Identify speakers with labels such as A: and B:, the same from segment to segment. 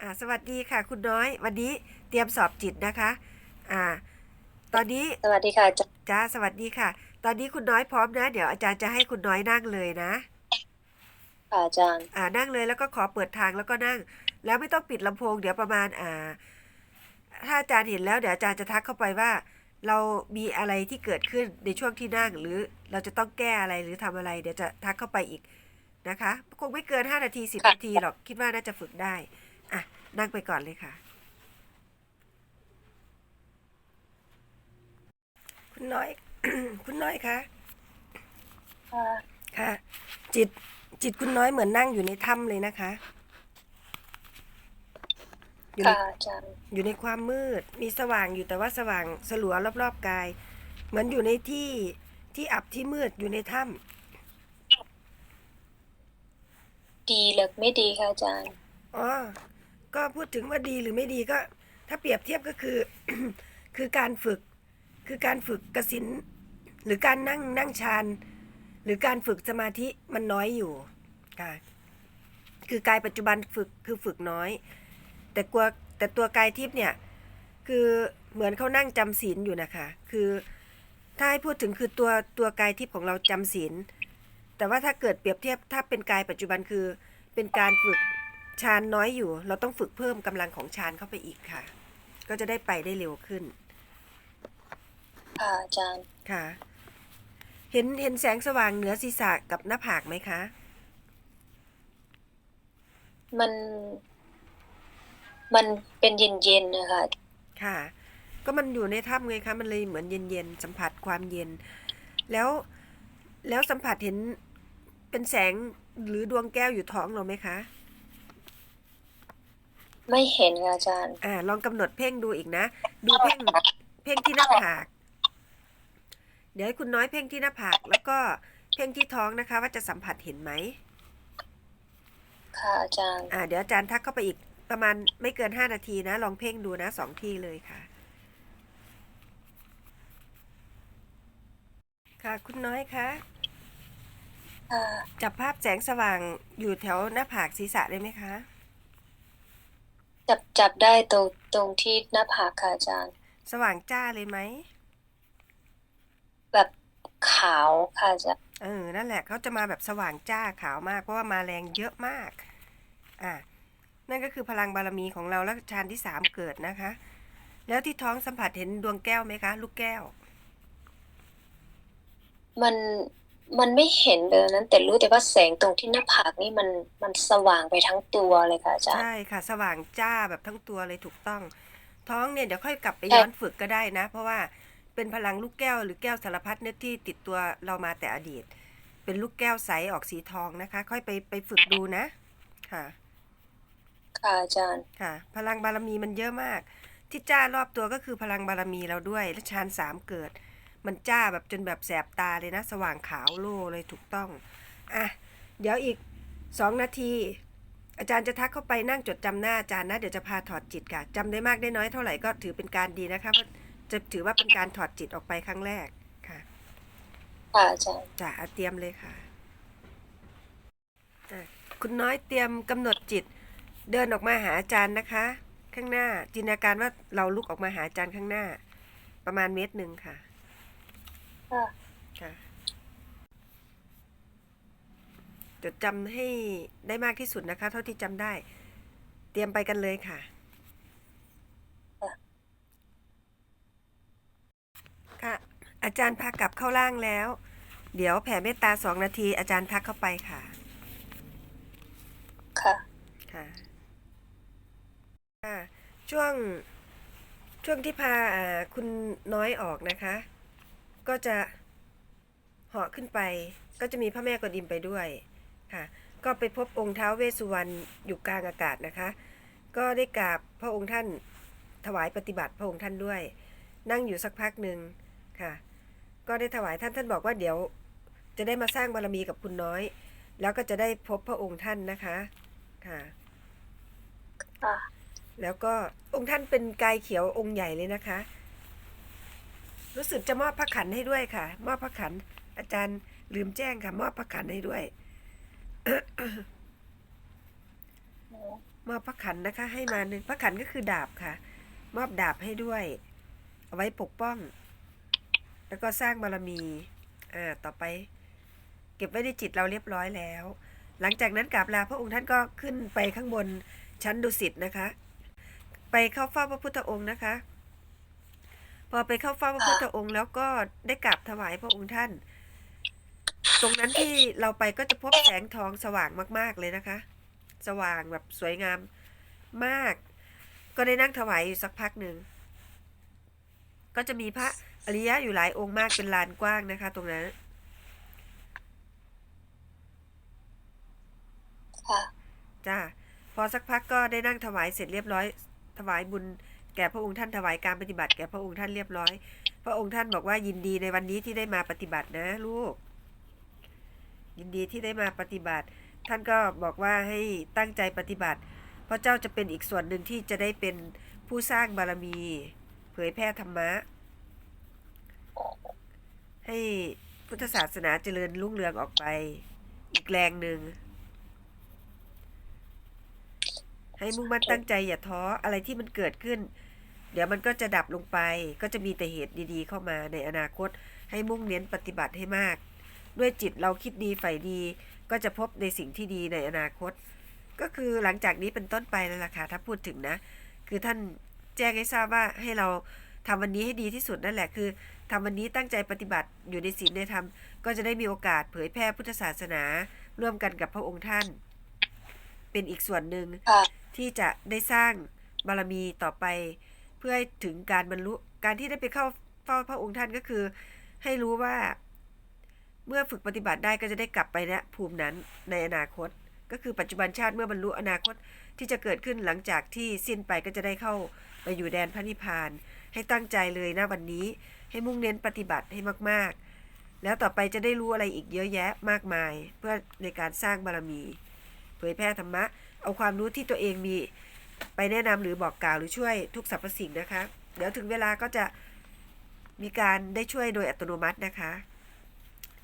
A: อ่าสวัสดีค่ะ คุณน้อย วันนี้เตรียมสอบจิตนะคะ อ่า ตอนนี้
B: สวัสดีค่ะอาจารย์
A: จ้าสวัสดีค่ะ ตอนนี้คุณน้อยพร้อมนะ เดี๋ยวอาจารย์จะให้คุณน้อยนั่งเลยนะ
B: ค่ะอาจารย์
A: อ่านั่งเลยแล้วก็ขอเปิดทางแล้วก็นั่ง แล้วไม่ต้องปิดลำโพงเดี๋ยวประมาณอ่า ถ้าอาจารย์เห็นแล้วเดี๋ยวอาจารย์จะทักเข้าไปว่า เรามีอะไรที่เกิดขึ้นในช่วงที่นั่ง หรือเราจะต้องแก้อะไรหรือทำอะไร เดี๋ยวจะทักเข้าไปอีกนะคะ คงไม่เกิน 5 นาที 10
B: ค่ะ
A: นาทีหรอกคิดว่าน่าจะฝึกได้ อะ นั่งไปก่อนเลยค่ะ คุณน้อย คุณน้อยคะ
B: ค่ะ
A: ค่ะ จิตจิตคุณน้อยเหมือนนั่งอยู่ในถ้ำเลยนะคะ อยู่ใน
B: ค่ะอาจารย์
A: อยู่ในความมืด มีสว่างอยู่แต่ว่าสว่างสลัวรอบๆกาย เหมือนอยู่ในที่ที่อับที่มืดอยู่ในถ้
B: ดีหรือไม่ดีค่ะอาจารย์ำ
A: อ๋อ ก็พูดถึงว่าดีหรือไม่ดีก็ ถ้าเปรียบเทียบก็คือ คือการฝึก คือการฝึกกสินหรือการนั่งนั่งฌานหรือการฝึกสมาธิมันน้อยอยู่ค่ะคือกายปัจจุบันฝึกคือฝึกน้อย แต่กลัวแต่ตัวกายทิพย์เนี่ยคือเหมือนเขานั่งจำศีลอยู่นะคะ คือถ้าให้พูดถึงคือตัวตัวกายทิพย์ของเราจำศีลแต่ว่าถ้าเกิดเปรียบเทียบถ้าเป็นกายปัจจุบันคือเป็นการฝึก ฌานน้อยอยู่ เราต้องฝึกเพิ่มกำลังของฌานเข้าไปอีกค่ะ ก็จะได้ไปได้เร็วขึ้น
B: ค่ะอาจารย์
A: ค่ะ เห็นเห็นแสงสว่างเหนือศีรษะกับหน้าผากไหมคะ
B: มัน มันเป็นเย็นๆนะคะ
A: ค่ะ ก็มันอยู่ในถ้ำไงคะ มันเลยเหมือนเย็นๆ สัมผัสความเย็น แล้วแล้วสัมผัสเห็นเป็นแสงหรือดวงแก้วอยู่ท้องเราไหมคะ
B: ไม่เห็นค่ะอาจารย์
A: อ่าลองกำหนดเพ่งดูอีกนะ ดูเพ่งเพ่งที่หน้าผาก เดี๋ยวให้คุณน้อยเพ่งที่หน้าผากแล้วก็เพ่งที่ท้องนะคะ ว่าจะสัมผัสเห็นไหม
B: ค่ะอาจารย์
A: อ่า เดี๋ยวอาจารย์ทักเข้าไปอีกประมาณไม่เกินห้านาทีนะ ลองเพ่งดูนะสองที่เลยค่ะ ค่ะคุณน้อยคะ
B: ค่ะ
A: จับภาพแสงสว่างอยู่แถวหน้าผากศีรษะได้ไหมคะ
B: จับจับได้ตรงตรงที่หน้าผากค่ะอาจารย์
A: สว่างจ้าเลยไหม
B: แบบขาวค่ะอาจารย์
A: เออ นั่นแหละเขาจะมาแบบสว่างจ้าขาวมาก เพราะว่ามาแรงเยอะมาก อ่านั่นก็คือพลังบารมีของเราแล้วฌานที่สามเกิดนะคะ แล้วที่ท้องสัมผัสเห็นดวงแก้วไหมคะ ลูกแก้ว
B: มัน มันไม่เห็นเลยนั้น แต่รู้แต่ว่าแสงตรงที่หน้าผากนี่มันมันสว่างไปทั้งตัวเลยค่ะอาจารย์
A: ใช่ค่ะ สว่างจ้าแบบทั้งตัวเลยถูกต้อง ท้องเนี่ยเดี๋ยวค่อยกลับไป
B: ใช่
A: ย้อนฝึกก็ได้นะ เพราะว่าเป็นพลังลูกแก้วหรือแก้วสารพัดนึกที่ติดตัวเรามาแต่อดีต เป็นลูกแก้วใสออกสีทองนะคะ ค่อยไปไปฝึกดูนะ ค่ะ
B: ค่ะอาจารย์
A: ค่ะ พลังบารมีมันเยอะมาก ที่จ้ารอบตัวก็คือพลังบารมีเราด้วยและฌานสามเกิด มันจ้าแบบจนแบบแสบตาเลยนะ สว่างขาวโล่เลยถูกต้อง อะ เดี๋ยวอีกสองนาที อาจารย์จะทักเข้าไปนั่งจดจำหน้าอาจารย์นะ เดี๋ยวจะพาถอดจิตค่ะจำได้มากได้น้อยเท่าไหร่ก็ถือเป็นการดีนะคะเพราะจะถือว่าเป็นการถอดจิตออกไปครั้งแรกค่ะ
B: ค่ะอาจารย์
A: จะเตรียมเลยค่ะอะคุณน้อยเตรียมกำหนดจิต เดินออกมาหาอาจารย์นะคะ ข้างหน้าจินตนาการว่าเราลุกออกมาหาอาจารย์ข้างหน้า ประมาณเมตรหนึ่งค่ะ
B: ค่ะ
A: ค่ะจดจำให้ได้มากที่สุดนะคะ เท่าที่จำได้ เตรียมไปกันเลยค่ะ
B: ค่ะ
A: ค่ะอาจารย์พากลับเข้าร่างแล้ว เดี๋ยวแผ่เมตตาสองนาที อาจารย์ทักเข้าไปค่ะ
B: ค่ะ
A: ค่ะค่ะช่วงช่วงที่พาอ่าคุณน้อยออกนะคะ ก็จะเหาะขึ้นไป ก็จะมีพระแม่กวนอิมไปด้วยค่ะ ก็ไปพบองค์ท้าวเวสสุวรรณอยู่กลางอากาศนะคะ ก็ได้กราบพระองค์ท่านถวายปฏิบัติพระองค์ท่านด้วย นั่งอยู่สักพักหนึ่งค่ะ ก็ได้ถวายท่านท่านบอกว่าเดี๋ยวจะได้มาสร้างบารมีกับคุณน้อย แล้วก็จะได้พบพระองค์ท่านนะคะค่ะ
B: ค่ะ
A: แล้วก็องค์ท่านเป็นกายเขียวองค์ใหญ่เลยนะคะ รู้สึกจะมอบพระขันให้ด้วยค่ะ มอบพระขัน อาจารย์ลืมแจ้งค่ะ มอบพระขันให้ด้วยมอบพระขันนะคะ ให้มาหนึ่งพระขันก็คือดาบค่ะ มอบดาบให้ด้วย เอาไว้ปกป้อง แล้วก็สร้างบารมีอ่าต่อไป เก็บไว้ในจิตเราเรียบร้อยแล้ว หลังจากนั้นกราบลาพระองค์ท่านก็ขึ้นไปข้างบนชั้นดุสิตนะคะ ไปเข้าเฝ้าพระพุทธองค์นะคะ พอไปเข้าเฝ้าพระพุทธองค์แล้วก็ได้กราบถวายพระองค์ท่าน ตรงนั้นที่เราไปก็จะพบแสงทองสว่างมาก ๆเลยนะคะ สว่างแบบสวยงามมาก ก็ได้นั่งถวายอยู่สักพักหนึ่ง ก็จะมีพระอริยะอยู่หลายองค์มากเป็นลานกว้างนะคะ ตรงนั้น
B: ค่ะ
A: จ้าพอสักพักก็ได้นั่งถวายเสร็จเรียบร้อย ถวายบุญ แก่พระองค์ท่านถวายการปฏิบัติแก่พระองค์ท่านเรียบร้อย พระองค์ท่านบอกว่ายินดีในวันนี้ที่ได้มาปฏิบัตินะลูก ยินดีที่ได้มาปฏิบัติ ท่านก็บอกว่าให้ตั้งใจปฏิบัติ เพราะเจ้าจะเป็นอีกส่วนหนึ่งที่จะได้เป็นผู้สร้างบารมี เผยแพร่ธรรมะ ให้พุทธศาสนาเจริญรุ่งเรืองออกไป อีกแรงหนึ่งให้มุ่งมั่นตั้งใจอย่าท้ออะไรที่มันเกิดขึ้น เดี๋ยวมันก็จะดับลงไป ก็จะมีแต่เหตุดีๆ เข้ามาในอนาคต ให้มุ่งเน้นปฏิบัติให้มาก ด้วยจิตเราคิดดีใฝ่ดี ก็จะพบในสิ่งที่ดีในอนาคต ก็คือหลังจากนี้เป็นต้นไปนั่นแหละค่ะถ้าพูดถึงนะ คือท่านแจ้งให้ทราบว่าให้เราทำวันนี้ให้ดีที่สุดนั่นแหละคือทำวันนี้ตั้งใจปฏิบัติอยู่ในศีลในธรรมก็จะได้มีโอกาสเผยแพร่พุทธศาสนา ร่วมกันกับพระองค์ท่าน เป็นอีกส่วนหนึ่ง
B: ค่ะ
A: ที่จะได้สร้างบารมีต่อไป เพื่อให้ถึงการบรรลุการที่ได้ไปเข้าเฝ้าพระองค์ท่านก็คือ ให้รู้ว่า เมื่อฝึกปฏิบัติได้ก็จะได้กลับไปณภูมินั้นในอนาคต ก็คือปัจจุบันชาติเมื่อบรรลุอนาคตที่จะเกิดขึ้นหลังจากที่สิ้นไปก็จะได้เข้าไปอยู่แดนพระนิพพาน ให้ตั้งใจเลยนะวันนี้ ให้มุ่งเน้นปฏิบัติให้มากๆ แล้วต่อไปจะได้รู้อะไรอีกเยอะแยะมากมาย เพื่อในการสร้างบารมี เผยแพร่ธรรมะ เอาความรู้ที่ตัวเองมี ไปแนะนำหรือบอกกล่าวหรือช่วยทุกสรรพสิ่งนะคะ เดี๋ยวถึงเวลาก็จะมีการได้ช่วยโดยอัตโนมัตินะคะ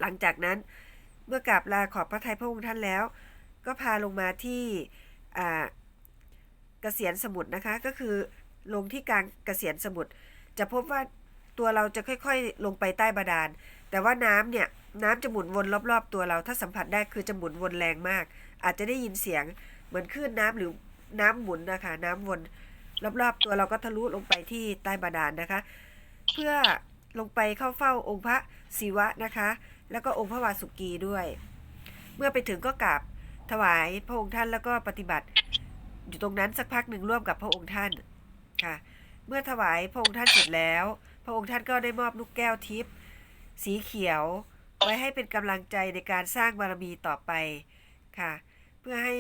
A: หลังจากนั้นเมื่อกราบลาขอบพระทัยพระองค์ท่านแล้ว ก็พาลงมาที่เกษียณสมุทรนะคะ ก็คือลงที่กลางเกษียณสมุทรจะพบว่าตัวเราจะค่อยๆ ลงไปใต้บาดาล แต่ว่าน้ำเนี่ยน้ำจะหมุนวนรอบๆ ตัวเราถ้าสัมผัสได้คือจะหมุนวนแรงมาก อาจจะได้ยินเสียงเหมือนคลื่นน้ำหรือ น้ำหมุนนะคะ น้ำวนรอบๆตัวเราก็ทะลุลงไปที่ใต้บาดาลนะคะ เพื่อลงไปเข้าเฝ้าองค์พระศิวะนะคะ แล้วก็องค์พระวาสุกีด้วย เมื่อไปถึงก็กราบถวายพระองค์ท่านแล้วก็ปฏิบัติ อยู่ตรงนั้นสักพักหนึ่งร่วมกับพระองค์ท่านค่ะ เมื่อถวายพระองค์ท่านเสร็จแล้ว พระองค์ท่านก็ได้มอบลูกแก้วทิพย์สีเขียวไว้ให้เป็นกำลังใจในการสร้างบารมีต่อไปค่ะ เพื่อให้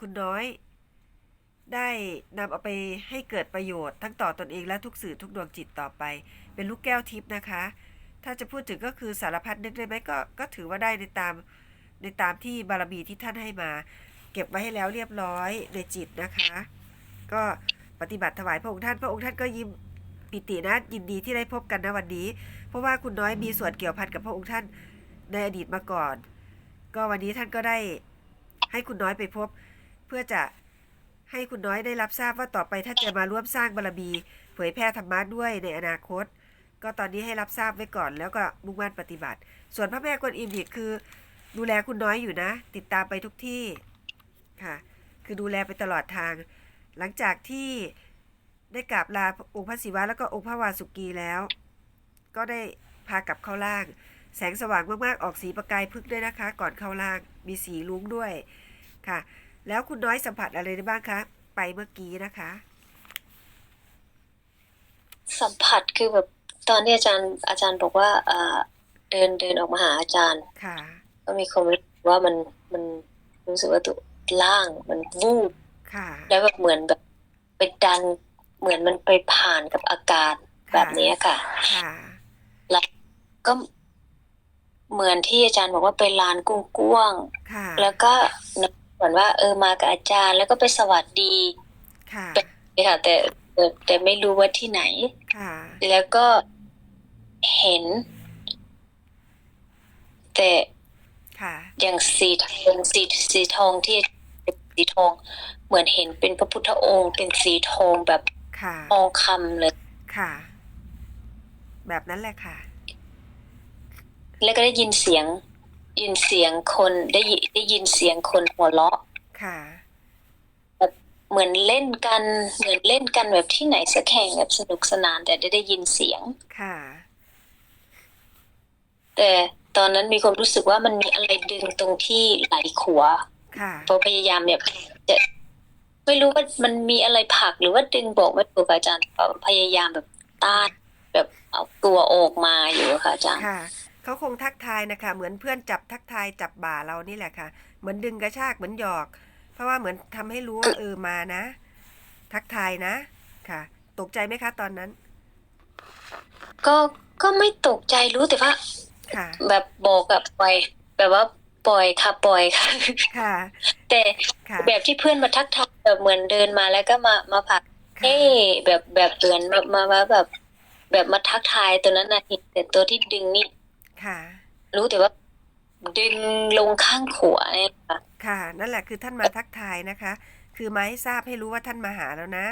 A: คุณน้อย ได้นำเอาไปให้เกิดประโยชน์ทั้งต่อตอนเองและทุกสื่อทุกดวงจิตต่อไป เป็นลูกแก้วทิพย์นะคะ ถ้าจะพูดถึงก็คือสารพัดนึกได้ไหมก็ก็ถือว่าได้ในตามในตามที่บารมีที่ท่านให้มา เก็บไว้ให้แล้วเรียบร้อยในจิตนะคะ ก็ปฏิบัติถวายพระองค์ท่านพระองค์ท่านก็ยิ้มปิตินะยินดีที่ได้พบกันนะวันนี้ เพราะว่าคุณน้อยมีส่วนเกี่ยวพันกับพระองค์ท่านในอดีตมาก่อน ก็วันนี้ท่านก็ได้ให้คุณน้อยไปพบ เพื่อจะ ให้คุณน้อยได้รับทราบว่าต่อไปท่านจะมาร่วมสร้างบารมีเผยแพร่ธรรมะด้วยในอนาคต ก็ตอนนี้ให้รับทราบไว้ก่อน แล้วก็มุ่งมั่นปฏิบัติ ส่วนพระแม่กวนอิมอีกคือ ดูแลคุณน้อยอยู่นะ ติดตามไปทุกที่ค่ะ คือดูแลไปตลอดทาง หลังจากที่ได้กราบลาองค์พระศิวะแล้วก็องค์พระวาสุกีแล้ว ก็ได้พากลับเข้าล่าง แสงสว่างมากๆออกสีประกายพึกด้วยนะคะ ก่อนเข้าล่างมีสีลุ้งด้วยค่ะ แล้วคุณน้อยสัมผัสอะไรได้บ้างคะ ไปเมื่อกี้นะคะ
B: สัมผัสคือแบบตอนที่อาจารย์อาจารย์บอกว่าเอ่อเดินเดินออกมาหาอาจารย์
A: ค่ะ
B: ก็มีความรู้สึกว่ามันมันรู้สึกว่าตัวล่างมันวูบ
A: ค่ะ
B: แล้วแบบเหมือนแบบไปดันเหมือนมันไปผ่านกับอากาศแบบนี้ค่ะ
A: ค่ะ
B: ก็เหมือนที่อาจารย์บอกว่าไปลานกุ้งก้วาง
A: ค่ะ
B: ๆแล้วก็นึกเห มือนว่า เออมากับอาจารย์ แล้วก็ไปสวัสดี
A: ค่ะ
B: นี่ค่ะแต่แต่แต่ไม่รู้ว่าที่ไหน
A: ค่ะ
B: แล้วก็เห็น แต่
A: ค่ะ
B: อย่างสีทองสีสีทองที่สีทอง เหมือนเห็นเป็นพระพุทธองค์ เป็นสีทองแบบ
A: ค่ะ
B: ทองคำเลย
A: ค่ะ แบบนั้นแหละค่ะ
B: แล้วก็ได้ยินเสียง ยินเสียงคนได้ยิได้ยินเสียงคนหัวเราะ
A: ค่ะ
B: เหมือนเล่นกันเหมือนเล่นกันแบบที่ไหนสักแห่งแบบสนุกสนาน แต่ได้ได้ยินเสียง
A: ค่ะ
B: แต่ตอนนั้นมีความรู้สึกว่ามันมีอะไรดึงตรงที่ไหลขวา
A: ค่ะ
B: พอพยายามเนี่ยจะไม่รู้ว่ามันมีอะไรผลักหรือว่าดึงบอกไม่ถูกค่ะอาจารย์พยายามแบบต้านแบบเอาตัวออกมาอยู่ค่ะอาจารย์
A: ค่ะ เขาคงทักทายนะคะ เหมือนเพื่อนจับทักทายจับบ่าเรานี่แหละค่ะ เหมือนดึงกระชากเหมือนหยอก เพราะว่าเหมือนทำให้รู้ว่าเออมานะ ทักทายนะค่ะ ตกใจไหมคะตอนนั้น
B: ก็ก็ไม่ตกใจรู้แต่ว่า
A: ค่ะ
B: แบบบอกกับปล่อย แบบว่าปล่อยค่ะปล่อยค่ะ
A: ค่ะ
B: แต่
A: ค่ะ
B: แบบที่เพื่อนมาทักทายแบบเหมือนเดินมาแล้วก็มามาผลัก
A: ค่ะ
B: เอ๊ะแบบแบบเตือนมามามาแบบ แบบมาทักทายตัวนั้นนะแต่ตัวที่ดึงนี่
A: ค่ะ
B: รู้แต่ว่าดึงลงข้างขวาเนี่ยค่ะ
A: ค่ะ นั่นแหละคือท่านมาทักทายนะคะ คือมาให้ทราบให้รู้ว่าท่านมาหาแล้วนะ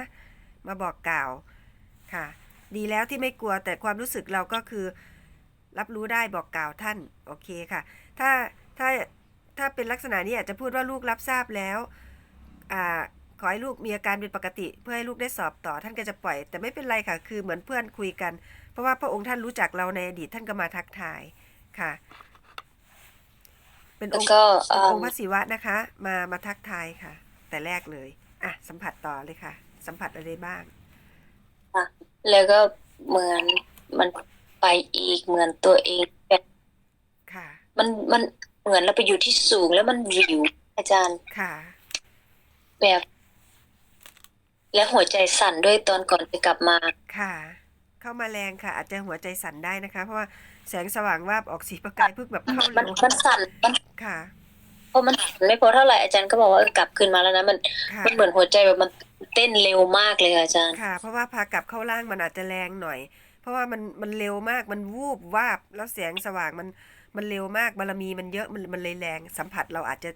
A: มาบอกกล่าวค่ะ ดีแล้วที่ไม่กลัวแต่ความรู้สึกเราก็คือ รับรู้ได้บอกกล่าวท่าน โอเคค่ะ ถ้าถ้าถ้าเป็นลักษณะนี้อาจจะพูดว่าลูกรับทราบแล้วอ่าขอให้ลูกมีอาการเป็นปกติ เพื่อให้ลูกได้สอบต่อท่านก็จะปล่อย แต่ไม่เป็นไรค่ะ คือเหมือนเพื่อนคุยกัน เพราะว่าพระองค์ท่านรู้จักเราในอดีตท่านก็มาทักทาย ค่ะ เป็น
B: แล้
A: อ
B: ว
A: งค์
B: ก็
A: เป็น
B: เอ่
A: อ
B: อง
A: ค์พระศิวะนะคะ มามาทักทายค่ะ แต่แรกเลยอะสัมผัสต่อเลยค่ะ สัมผัสอะไรบ้าง
B: แล้วก็เหมือนมันไปอีกเหมือนตัวเองแบบ
A: ค่ะ
B: มันมันเหมือนเราไปอยู่ที่สูงแล้วมันวิวอาจารย์
A: ค่ะ
B: แบบ และหัวใจสั่นด้วยตอนก่อนจะกลับมา
A: ค่ะ เข้ามาแรงค่ะ อาจจะหัวใจสั่นได้นะคะ เพราะว่า แสงสว่างวาบออกสีประกายพึกแบบเข้า
B: มัน
A: เร็ว
B: มันสั่นมัน
A: ค่ะ
B: พอมันสั่นไม่พอเท่าไหร่อาจารย์ก็บอกว่าเออกลับคืนมาแล้วนะมัน
A: ค่ะ
B: มันเหมือนหัวใจแบบมันเต้นเร็วมากเลยค่ะอาจารย์
A: ค่ะ เพราะว่าพากลับเข้าร่างมันอาจจะแรงหน่อย เพราะว่ามันมันเร็วมากมันวูบวาบแล้วแสงสว่างมันมันเร็วมากบารมีมันเยอะมันมันเลยแรงสัมผัสเราอาจจะ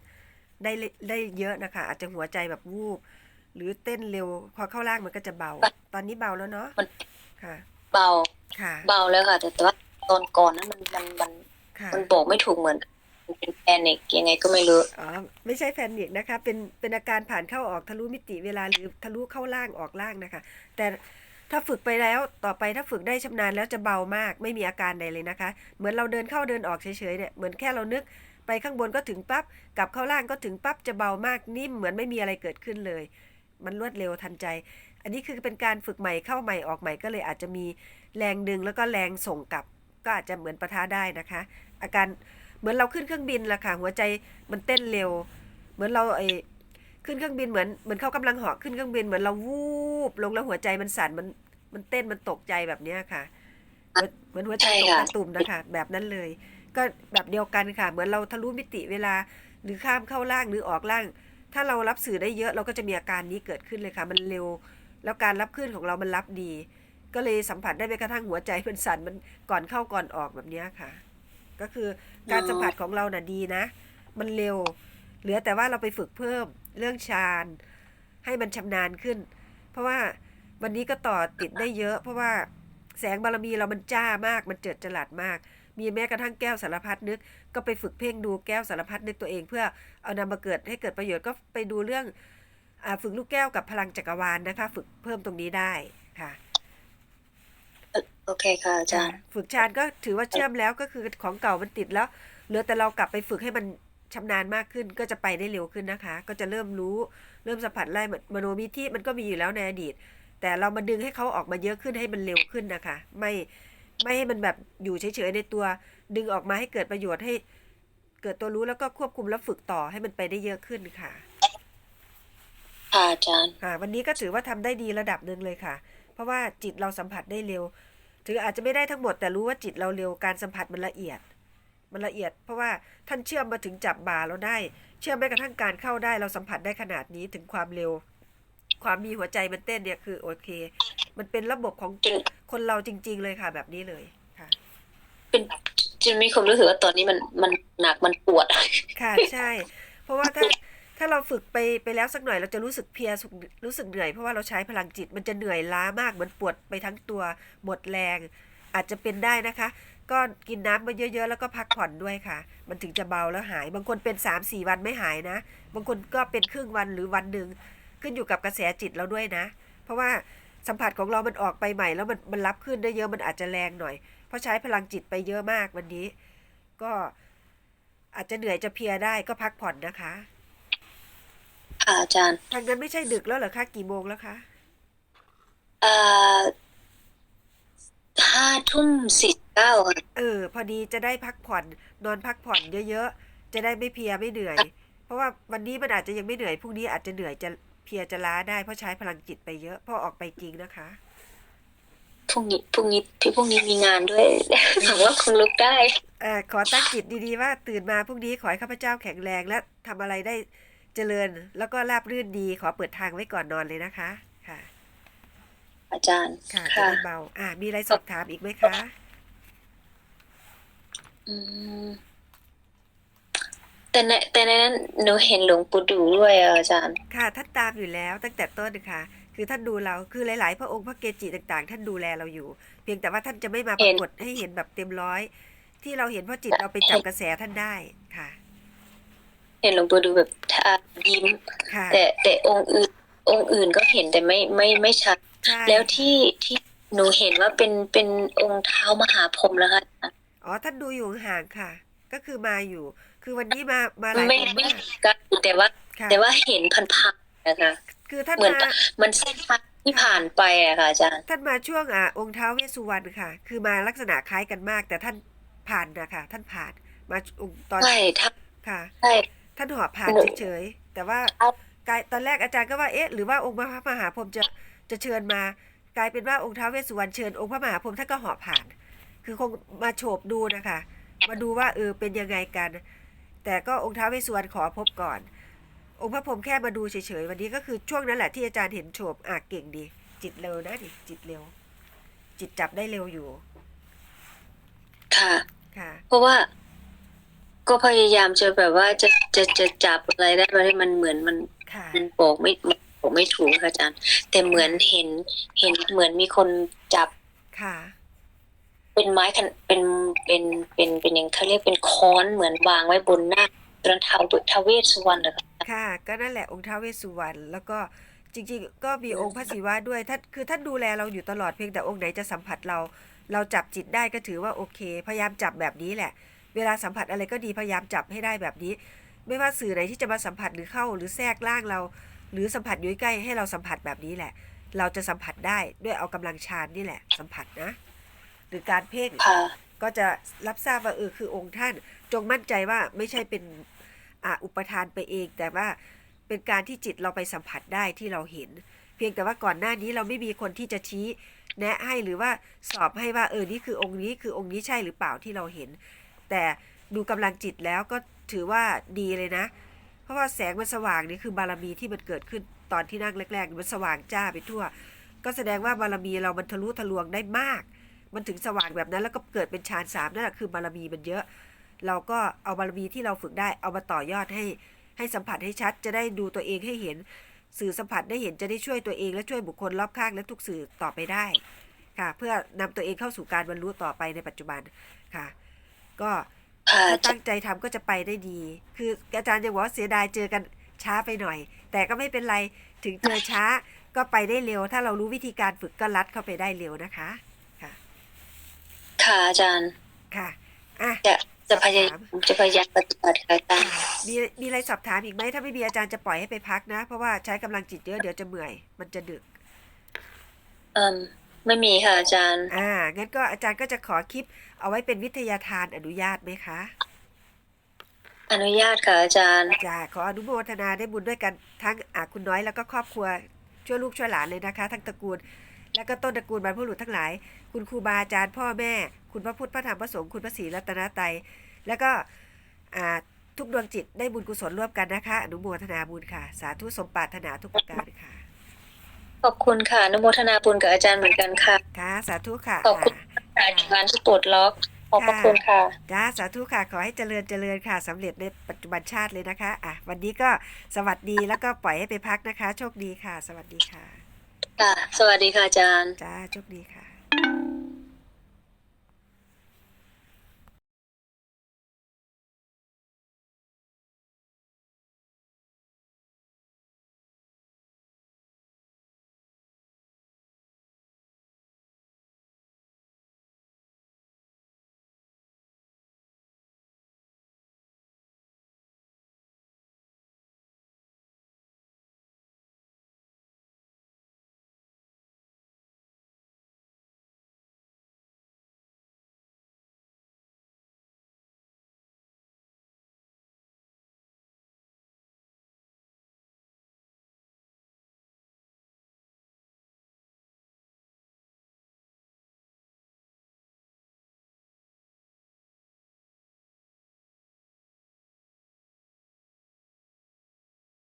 A: ได้ได้เยอะนะคะ อาจจะหัวใจแบบวูบ หรือเต้นเร็ว พอเข้าร่างมันก็จะเบา ตอนนี้เบาแล้วเนาะ
B: มัน
A: ค่ะ
B: เบา
A: ค่ะ
B: เบาแล้วค่ะ แต่แต่ว่า ตอนก่อนนั้นมันมันมัน
A: ค่ะ
B: มันบอกไม่ถูกเหมือนมันเป็นแพนิกยังไงก็ไม่รู้
A: อ๋อไม่ใช่แพนิคนะคะ เป็นเป็นอาการผ่านเข้าออกทะลุมิติเวลาหรือทะลุเข้าล่างออกล่างนะคะ แต่ถ้าฝึกไปแล้วต่อไปถ้าฝึกได้ชำนาญแล้วจะเบามากไม่มีอาการใดเลยนะคะ เหมือนเราเดินเข้าเดินออกเฉยๆเนี่ยเหมือนแค่เรานึกไปข้างบนก็ถึงปั๊บกลับเข้าล่างก็ถึงปั๊บจะเบามากนิ่มเหมือนไม่มีอะไรเกิดขึ้นเลย มันรวดเร็วทันใจ อันนี้คือเป็นการฝึกใหม่เข้าใหม่ออกใหม่ก็เลยอาจจะมีแรงดึงแล้วก็แรงส่งกลับ ก็อาจจะเหมือนปะทะได้นะคะ อาการเหมือนเราขึ้นเครื่องบินละค่ะ หัวใจมันเต้นเร็ว เหมือนเราไอ้ขึ้นเครื่องบินเหมือนเหมือนเขากำลังเหาะขึ้นเครื่องบินเหมือนเราวูบลงแล้วหัวใจมันสั่นมันมันเต้นมันตกใจแบบเนี้ยค่ะ เหมือนเหมือนหัวใจ
B: ใช่
A: ตก
B: ค่ะ
A: ตะตุ่มนะคะ แบบนั้นเลย ก็แบบเดียวกันค่ะ เหมือนเราทะลุมิติเวลาหรือข้ามเข้าล่างหรือออกล่าง ถ้าเรารับสื่อได้เยอะเราก็จะมีอาการนี้เกิดขึ้นเลยค่ะ มันเร็ว แล้วการรับขึ้นของเรามันรับดี ก็เลยสัมผัสได้ไปกระทั่งหัวใจมันสั่นมันก่อนเข้าก่อนออกแบบนี้ค่ะ ก็คือการสัมผัสของเราน่ะดีนะ มันเร็ว เหลือแต่ว่าเราไปฝึกเพิ่มเรื่องฌานให้มันชำนาญขึ้น เพราะว่าวันนี้ก็ต่อติดได้เยอะ เพราะว่าแสงบารมีเรามันจ้ามาก มันเจิดจรัสมาก มีแม้กระทั่งแก้วสารพัดนึก ก็ไปฝึกเพ่งดูแก้วสารพัดนึกตัวเอง เพื่อเอานำมาเกิดให้เกิดประโยชน์ก็ไปดูเรื่องอฝึกลูกแก้วกับพลังจักรวาลนะคะ ฝึกเพิ่มตรงนี้ได้ค่ะ
B: โอเคค่ะอาจารย์
A: ฝึกฌานก็ถือว่าเชื่อมแล้วก็คือของเก่ามันติดแล้วเหลือแต่เรากลับไปฝึกให้มันชำนาญมากขึ้นก็จะไปได้เร็วขึ้นนะคะ ก็จะเริ่มรู้เริ่มสัมผัสไล่มโนมิธิมันก็มีอยู่แล้วในอดีต แต่เรามาดึงให้เขาออกมาเยอะขึ้นให้มันเร็วขึ้นนะคะ ไม่ไม่ให้มันแบบอยู่เฉยๆในตัว ดึงออกมาให้เกิดประโยชน์ให้ เกิดตัวรู้แล้วก็ควบคุมแล้วฝึกต่อให้มันไปได้เยอะขึ้นค่ะ
B: ค่ะอาจารย์
A: ค่ะ วันนี้ก็ถือว่าทำได้ดีระดับหนึ่งเลยค่ะ เพราะว่าจิตเราสัมผัสได้เร็ว ถืออาจจะไม่ได้ทั้งหมดแต่รู้ว่าจิตเราเร็วการสัมผัสมันละเอียด มันละเอียด เพราะว่าท่านเชื่อมมาถึงจับบ่าเราได้ เชื่อมแม้กระทั่งการเข้าได้เราสัมผัสได้ขนาดนี้ถึงความเร็ว ความมีหัวใจมันเต้นเนี่ยคือโอเค มันเป็นระบบของ
B: จน
A: คนเราจริง ๆ เลยค่ะ แบบนี้เลยค่ะ
B: เป็นจนมีความรู้สึกว่าตอนนี้มันมันหนักมันปวด
A: ค่ะใช่ เพราะว่าถ้าถ้าาเราฝึกไปไปแล้วสักหน่อยเราจะรู้สึกเพียรู้สึกเหนื่อยเพราะว่าเราใช้พลังจิต มันจะเหนื่อยล้ามากเหมือนปวดไปทั้งตัวหมดแรง อาจจะเป็นได้นะคะ ก็กินน้ำมาเยอะๆ แล้วก็พักผ่อนด้วยค่ะ มันถึงจะเบาแล้วหาย บางคนเป็นสามสี่วันไม่หายนะ บางคนก็เป็นครึ่งวันหรือวันหนึ่งขึ้นอยู่กับกระแสจิตเราด้วยนะ เพราะว่าสัมผัสของเรามันออกไปใหม่ แล้วมันมันรับขึ้นได้เยอะมันอาจจะแรงหน่อย เพราะใช้พลังจิตไปเยอะมากวันนี้ ก็อาจจะเหนื่อยจะเพียได้ก็พักผ่อนนะคะ
B: ค่ะอาจารย์
A: ทางนั้นไม่ใช่ดึกแล้วเหรอคะกี่โมงแล้วคะ
B: เอ่อห้าทุ่มสี่เก้าค่ะ
A: เออ พอดีจะได้พักผ่อนนอนพักผ่อนเยอะๆจะได้ไม่เพลียไม่เหนื่อย เพราะว่าวันนี้มันอาจจะยังไม่เหนื่อยพรุ่งนี้อาจจะเหนื่อยจะเพลียจะล้าได้เพราะใช้พลังจิตไปเยอะเพราะออกไปจริงนะคะ
B: พรุ่งนี้พรุ่งนี้พี่พรุ่งนี้มีงานด้วยหวังว่าคงลุกได้
A: เอ่อขอตั้งจิตดีๆว่าตื่นมาพรุ่งนี้ขอให้ข้าพเจ้าแข็งแรงและทำอะไรได้ เจริญแล้วก็ราบรื่นดีขอเปิดทางไว้ก่อนนอนเลยนะคะ ค่ะ
B: อาจารย์
A: ค่ะจะ
B: ค่ะ
A: ได้เบา อ่ามีอะไรสอบถามอีกไหมคะ
B: อืมแต่ในแต่ในนั้นหนูเห็นหลวงปู่ดูด้วยอะอาจารย์
A: ค่ะท่านตามอยู่แล้วตั้งแต่ต้นค่ะคือท่านดูเราคือหลาย ๆ พระองค์พระเกจิต่าง ๆ ท่านดูแลเราอยู่ เพียงแต่ว่าท่านจะไม่มาป
B: เห็
A: รานกฏให้เห็นแบบเต็มร้อย ที่เราเห็นเพราะจิตเราไปจับกระแสท่านได้ค่ะ
B: เห็นหลวงปู่ดูแบบท่ายิ้ม
A: ค่ะ
B: แต่แต่องค์อื่นองค์อื่นก็เห็นแต่ไม่ไม่ไม่ชัด
A: ใช่
B: แล้วที่ที่หนูเห็นว่าเป็นเป็นองค์เท้ามหาพรหมแล้วค่ะ
A: อ๋อท่านดูอยู่ห่างๆค่ะ ก็คือมาอยู่ คือวันนี้มามาหลาย
B: ไม่
A: องค์
B: ไม่
A: มาก
B: กันแต่ว่า
A: ค่ะ
B: แต่ว่าเห็นพันๆนะคะ
A: คือท่าน
B: เหมือน
A: มา
B: มันเส้นทางที่ผ่านไปอะค่ะอาจารย์
A: ท่านมาช่วงอะองค์เท้าเวสสุวรรณค่ะ คือมาลักษณะคล้ายกันมาก แต่ท่านผ่านนะคะท่านผ่านมาองค์ตอน
B: ใช่ทัก
A: ค่ะ
B: ใช่
A: ท่านหอบผ่าน
B: หนู
A: เฉยๆแต่ว่า
B: เอา
A: กลายตอนแรกอาจารย์ก็ว่าเอ๊ะหรือว่าองค์พระมหาพรหมจะจะเชิญมา กลายเป็นว่าองค์ท้าวเวสสุวรรณเชิญองค์พระมหาพรหมท่านก็หอบผ่าน คือคงมาโฉบดูนะคะ มาดูว่าเออเป็นยังไงกัน แต่ก็องค์ท้าวเวสสุวรรณขอพบก่อน องค์พระพรหมแค่มาดูเฉยๆวันนี้ก็คือช่วงนั้นแหละที่อาจารย์เห็นโฉบอะเก่งดี จิตเร็วนะดิจิตเร็ว จิตจับได้เร็วอยู่
B: ค่ะ
A: ค่ะ
B: เพราะว่า ก็พยายามจะแบบว่าจะจะจะจับอะไรได้มาให้มันเหมือนมัน
A: ค่ะ
B: มันบอกไม่บอกไม่ถูกค่ะอาจารย์ แต่เหมือนเห็นเห็นเหมือนมีคนจับ
A: ค่ะ
B: เป็นไม้คันเป็นเป็นเป็นเป็นอย่างเขาเรียกเป็นค้อนเหมือนวางไว้บนหน้าตรันเทาทาเวสสุวรรณเลยค่ะ
A: ค่ะ ก็นั่นแหละองค์ท้าวเวสสุวรรณแล้วก็จริงๆ ก็มีองค์พระศิวะด้วยท่านคือท่านดูแลเราอยู่ตลอดเพียงแต่องค์ไหนจะสัมผัสเรา เราจับจิตได้ก็ถือว่าโอเค พยายามจับแบบนี้แหละ เวลาสัมผัสอะไรก็ดีพยายามจับให้ได้แบบนี้ ไม่ว่าสื่อไหนที่จะมาสัมผัสหรือเข้า หรือแทรกล่างเรา หรือสัมผัสอยู่ใกล้ให้เราสัมผัสแบบนี้แหละ เราจะสัมผัสได้ด้วยเอากำลังฌานนี่แหละ สัมผัสนะ หรือการเพ่ง
B: ค่ะ
A: ก็จะรับทราบว่าเออคือองค์ท่าน จงมั่นใจว่าไม่ใช่เป็นอ่าอุปทานไปเอง แต่ว่าเป็นการที่จิตเราไปสัมผัสได้ที่เราเห็น เพียงแต่ว่าก่อนหน้านี้เราไม่มีคนที่จะชี้ แนะให้หรือว่าสอบให้ว่าเออนี่คือองค์นี้คือองค์นี้ใช่หรือเปล่าที่เราเห็น แต่ดูกำลังจิตแล้วก็ถือว่าดีเลยนะ เพราะว่าแสงมันสว่างนี่คือบารมีที่มันเกิดขึ้นตอนที่นั่งแรกๆมันสว่างจ้าไปทั่ว ก็แสดงว่าบารมีเรามันทะลุทะลวงได้มาก มันถึงสว่างแบบนั้นแล้วก็เกิดเป็นฌานสามนั่นแหละคือบารมีมันเยอะ เราก็เอาบารมีที่เราฝึกได้เอามาต่อยอดให้ให้สัมผัสให้ชัดจะได้ดูตัวเองให้เห็น สื่อสัมผัสได้เห็นจะได้ช่วยตัวเองและช่วยบุคคลรอบข้างและทุกสื่อต่อไปได้ค่ะ เพื่อนำตัวเองเข้าสู่การบรรลุต่อไปในปัจจุบันค่ะ ก็
B: ค่ะ
A: ถ้าตั้งใจทำก็จะไปได้ดี คืออาจารย์ยังบอกว่าเสียดายเจอกันช้าไปหน่อย แต่ก็ไม่เป็นไรถึงเจอช้าก็ไปได้เร็ว ถ้าเรารู้วิธีการฝึกก็ลัดเข้าไปได้เร็วนะคะค่ะ
B: ค่ะอาจารย์
A: ค่ะอะ
B: จะจะพยายามจะพยายามปฏิบัติค่ะอาจารย์
A: มีมีอะไรสอบถามอีกไหมถ้าไม่มีอาจารย์จะปล่อยให้ไปพักนะ เพราะว่าใช้กำลังจิตเยอะเดี๋ยวจะเมื่อย มันจะดึก
B: เอืม ไม่มีค่ะอาจารย์
A: อ่างั้นก็อาจารย์ก็จะขอคลิป เอาไว้เป็นวิทยาทานอนุญาตไหมคะ
B: อนุญาตค่ะอาจารย์
A: จะขออนุโมทนาได้บุญด้วยกันทั้งอ่าคุณน้อยแล้วก็ครอบครัวช่วยลูกช่วยหลานเลยนะคะ ทั้งตระกูล แล้วก็ต้นตระกูลบรรพบุรุษทั้งหลาย คุณครูบาอาจารย์พ่อแม่ คุณพระพุทธพระธรรมพระสงฆ์คุณพระศรีรัตนตรัยแล้วก็อ่าทุกดวงจิตได้บุญกุศลร่วมกันนะคะ อนุโมทนาบุญค่ะ สาธุสมปรารถนาทุกประการค่ะ
B: ขอบคุณค่ะอนุโมทนาบุญกับอาจารย์เหมือนกันค่ะ
A: ค่ะ สาธุค่ะ
B: ขอบคุณ
A: อ่า
B: อาจารย์ที่ปลดล็อกขขอบพระคุณค่ะ
A: จ้าสาธุค่ะ ขอให้เจริญเจริญค่ะสำเร็จในปัจจุบันชาติเลยนะคะ อะ วันนี้ก็สวัสดีแล้วก็ปล่อยให้ไปพักนะคะ โชคดีค่ะ สวัสดีค่ะ
B: ค่ะ สวัสดีค่ะอาจารย์
A: จ้า โชคดีค่ะ